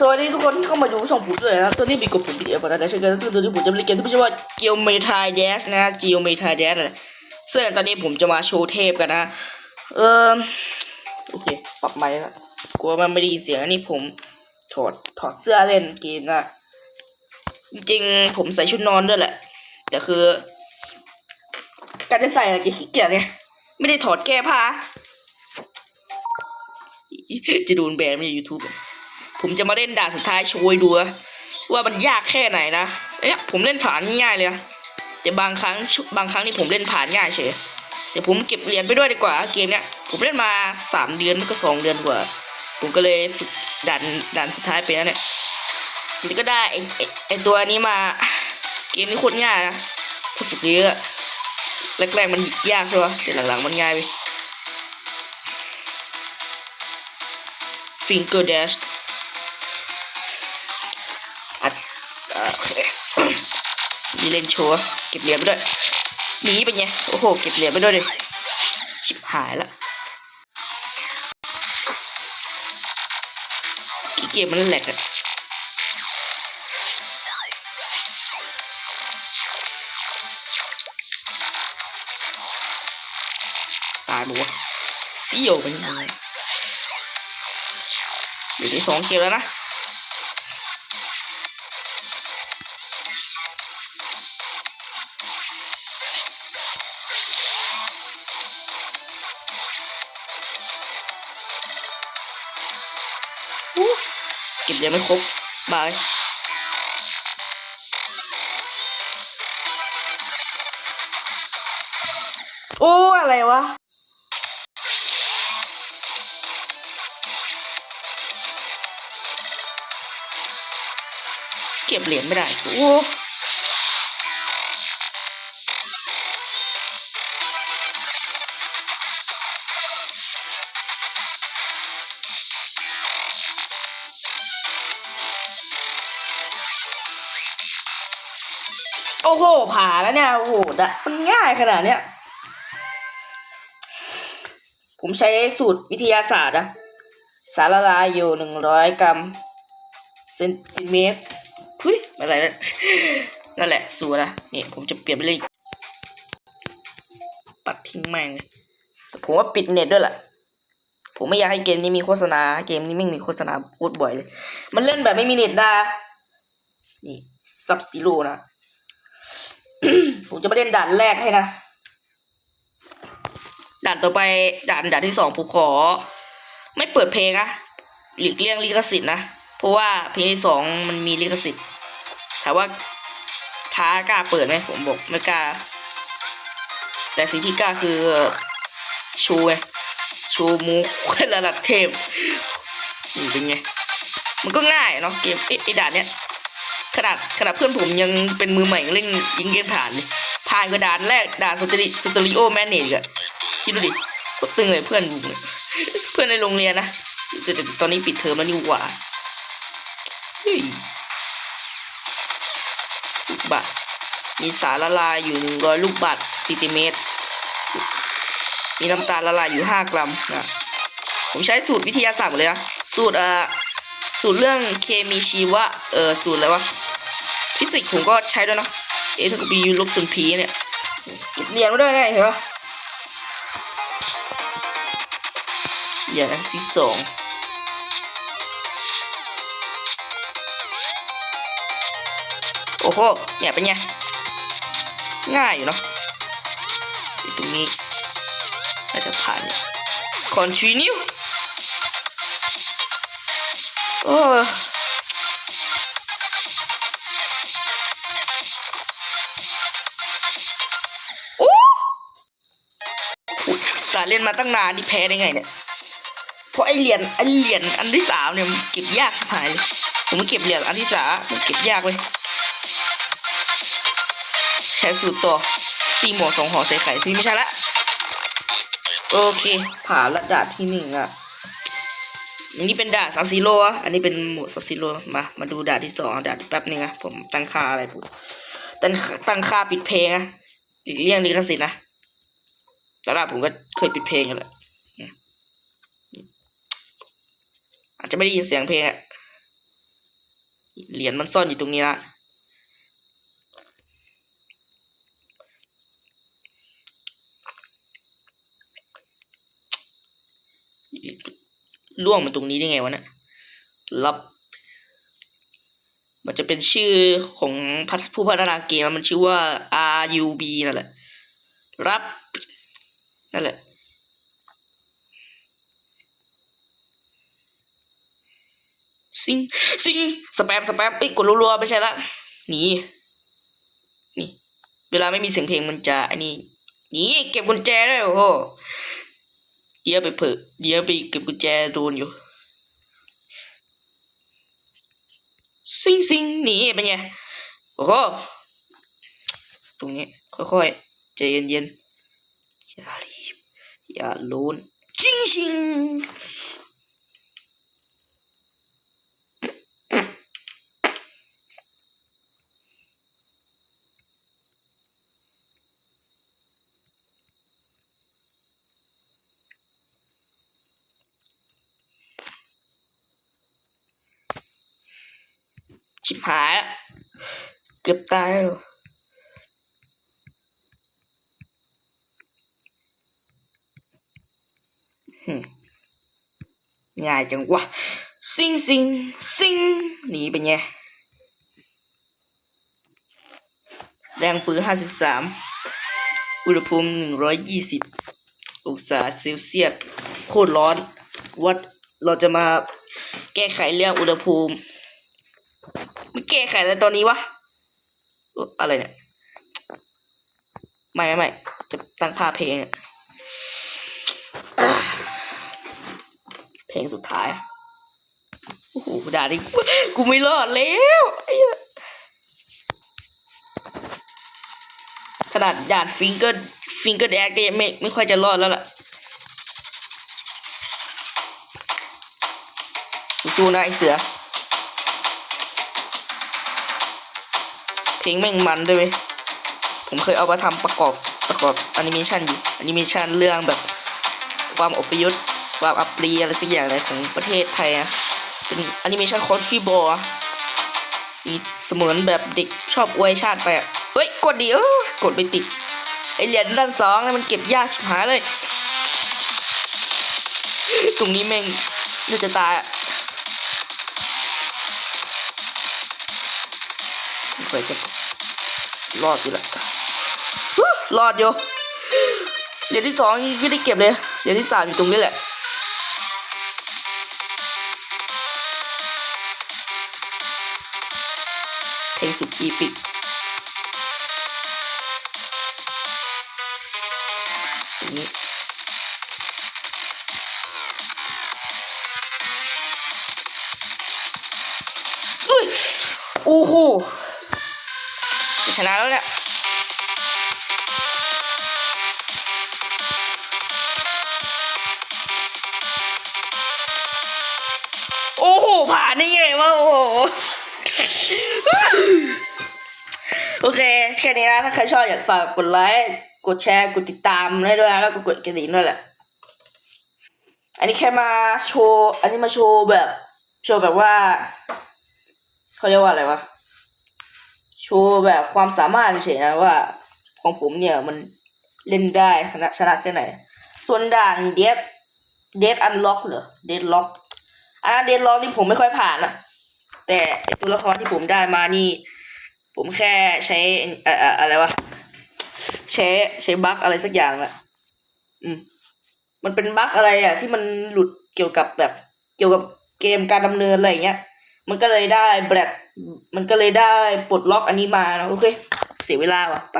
สวัสดีทุกคนที่เข้ามาดูช่องผมด้วยนะตอนนี้มีกบผมพีเอฟนะใช่ไหมซึ่งตอนนี้ผมจะเล่นเกมที่ชื่อว่าเกียวเมทายเดสนะเกียวเมทายเดสนะซึ่งตอนนี้ผมจะมาโชว์เทพกันนะ เออโอเค ปรับไมค์ละกลัวมันไม่ได้ยินเสียงนนี้ผมถอดถอดเสื้อเล่นเกมนะ จริงๆผมใส่ชุดนอนด้วยแหละ แต่คือ การจะใส่อะไรขี้เกียจไงไม่ได้ถอดแก้ผ้าจะโดนแบนไม่ในยูทูบ ผมจะมาเล่นด่านสุดท้ายโชว์ให้ดูว่ามันยากแค่ไหนนะเนี่ยผมเล่นผ่านง่ายเลยนะแต่บางครั้งบางครั้งนี่ผมเล่นผ่านง่ายเฉยเดี๋ยวผมเก็บเหรียญไปด้วยดีกว่าเกมเนี้ยผมเล่นมาสามเดือนมันก็สองเดือนกว่า ผมก็เลยฝึกด่านด่านสุดท้ายไปแล้วเนี่ยทีนี้ก็ได้ไอ้ไอ้ตัวนี้มา เกมนี้โคตรง่ายนะถ้าฝึกเยอะแรกๆมันยากใช่ปะแต่หลังๆมันง่ายไป finger dash มีเล่นโชว์เก็บเหรียญไปด้วยหนีไปไงโอ้โหเก็บเหรียญไปด้วยดิชิบหายละกี่เกมมันแหลกอะตายบัวเสี่ยวเป็นยังไงอยู่ที่สองเกมแล้วนะ ก็บยังไม่ครบบายโอ้อะไรวะเก็บเหรียญไม่ได้ โอ้ อ้โห ผ่าแล้วเนี่ยโอ้โหดะมันง่ายขนาดเนี้ย ผมใช้สูตรวิทยาศาสตร์นะสารละลายอยู่หนึ่งร้อยกรัมเซนติเมตรทุยอะไรนะนั่นแหละ สูตรนะนี่ผมจะเปลี่ยนไปเลย ปัดทิ้งแม่งเลยผมว่าปิดเน็ตด้วยแหละผมไม่อยากให้เกมนี้มีโฆษณา เกมนี้ไม่มีโฆษณาโคตรบ่อยเลย มันเล่นแบบไม่มีเน็ตนะนี่ซับซีโร่นะ ผมจะมาเล่นด่านแรกให้นะ ด่านต่อไปด่านด่านที่สองผมขอ ไม่เปิดเพลงนะหลีกเลี่ยงลิขสิทธิ์นะ เพราะว่าเพลงที่สองมันมีลิขสิทธิ์ถามว่าท้ากล้าเปิดไหมผมบอกไม่กล้า แต่สิ่งที่กล้าคือชูไงชูมูระดับเทพนี่เป็นไง มันก็ง่ายเนาะเกมไอ้ไอ้ด่านเนี้ย ขนาดขนาดเพื่อนผมยังเป็นมือใหม่ยังเล่นยิงเกมผ่านเลยผ่านกว่าด่านแรกด่านสตริสตริโอแมนเนจอะคิดดูดิก็ตึงเลยเพื่อนเนี่ยเพื่อนในโรงเรียนนะแต่แต่ตอนนี้ปิดเทอมแล้วนี่หว่าลูกบาศก์มีสารละลายอยู่หนึ่งร้อยลูกบาศก์เซนติเมตร มีน้ำตาลละลายอยู่ห้ากรัมนะผมใช้สูตรวิทยาศาสตร์เลยนะสูตรเอ่อ สูตรเรื่องเคมีชีวะ เออสูตรอะไรวะ ฟิสิกส์ผมก็ใช้ด้วยนะเอทบียูลบส่วนพีเนี่ยเรียนไม่ได้ไงเห็นปะเรียนอันที่สองโอ้โหเนี่ยเป็นไง ง่ายอยู่เนาะตรงนี้น่าจะผ่าน continue โอ้โอ้สารเล่นมาตั้งนานนี่แพ้ได้ไงเนี่ย เพราะไอเหรียญไอเหรียญอันที่สามเนี่ยเก็บยากชิบหายเลยผมมาเก็บเหรียญอันที่สามมันเก็บยากเลยใช้สูตรต่อสี่หมวกสองห่อใส่ไข่ที่ไม่ใช่ละ โอเคผ่านระดับที่หนึ่งอะ อันนี้เป็นด่านซับซีโร่ะอันนี้เป็นหมดสามสี่โลมา มาดูด่าที่สองด่าแป๊บนึงนะผมตั้งค่าอะไรผมตั้งตั้งค่าปิดเพลงนะอีกเรื่องลิขสิทธิ์นะแล้วล่ะผมก็เคยปิดเพลงกันแหละอืมอาจจะไม่ได้ยินเสียงเพลงอะเหรียญมันซ่อนอยู่ตรงนี้ละ ล่วงมาตรงนี้ได้ไงวะเนี่ยรับ มันจะเป็นชื่อของผู้พัฒนาเกมมันชื่อว่า RUB นั่นแหละ รับนั่นแหละซิงซิงสแปมสแปมเอ้กดรัวๆไม่ใช่ละหนีนี่ เวลาไม่มีเสียงเพลงมันจะอันนี้หนีเก็บกุญแจด้วยโอ้โห เดี๋ยวไปเผลอเดี๋ยวไปเก็บกุญแจโดนอยู่ซิงซิงหนีเป็นไงโอ้โหตรงนี้ค่อยๆใจเย็นๆอย่ารีบอย่าลุ้นจิงชิง ชิบหาเกือบตายแล้วหึง่ายจังวะซิงซิงซิงหนีไปไงแรงปืนห้าสิบสามอุณหภูมิหนึ่งร้อยยี่สิบองศาเซลเซียสโคตรร้อน วัดเราจะมาแก้ไขเรื่องอุณหภูมิ ไม่แก้ไขอะไรตอนนี้วะอะไรเนี่ย ไม่ไม่ไม่จะตั้งค่าเพลงอะอ่าเพลงสุดท้ายโอ้โหด่าดิกูไม่รอดแล้วขนาดด่านฟิงเกอร์ฟิงเกอร์แดกก็ยังไม่ไม่ค่อยจะรอดแล้วล่ะสู้ๆนะไอเสือ เพลงแม่งมันด้วยเวย ผมเคยเอามาทำประกอบประกอบแอนิเมชันอยู่แอนิเมชันเรื่องแบบ ความอพยพความอัปรีอะไรสักอย่างอะไรของประเทศไทยอะเป็นแอนิเมชันคอร์คีบอลมีเสมือนแบบเด็กชอบอวยชาติไปอะเฮ้ย กดดิเออกดไปติดไอเหรียญด้านสองมันเก็บยากชิบหายเลย ตรงนี้แม่งน่าจะตายอะเคยจะ รอดอยู่แหละรอดอยู่เหรียญที่สองยังได้เก็บเลยเหรียญที่สามอยู่ตรงนี้แหละเพลงสุดอีปิกนี้อุ้ยโอ้โห ชนะแล้วเนี่ยโอ้โห ผ่านได้ไงวะโอ้โห โอเค แค่นี้นะ ถ้าใครชอบอยากฝากกดไลค์ กดแชร์ กดติดตามได้ด้วยนะ แล้วก็กดกระดิ่งด้วยแหละ อันนี้แค่มาโชว์ อันนี้มาโชว์แบบ โชว์แบบว่า เขาเรียกว่าอะไรวะ โชว์แบบความสามารถเฉยๆนะว่า ของผมเนี่ยมันเล่นได้ชนะชนะแค่ไหน ส่วนด่านเดฟเดฟอันล็อกเหรอเดดล็อกอันนั้นเดดล็อกนี่ผมไม่ค่อยผ่านอะแต่ตัวละครที่ผมได้มานี่ ผมแค่ใช้เออเอออะไรวะใช้ใช้บั๊กอะไรสักอย่างอะอืมมันเป็นบั๊กอะไรอะที่มันหลุดเกี่ยวกับแบบ เกี่ยวกับเกมการดำเนินอะไรอย่างเงี้ย มันก็เลยได้แบบมันก็เลยได้ปลดล็อกอันนี้มานะโอเค เสียเวลาว่ะไป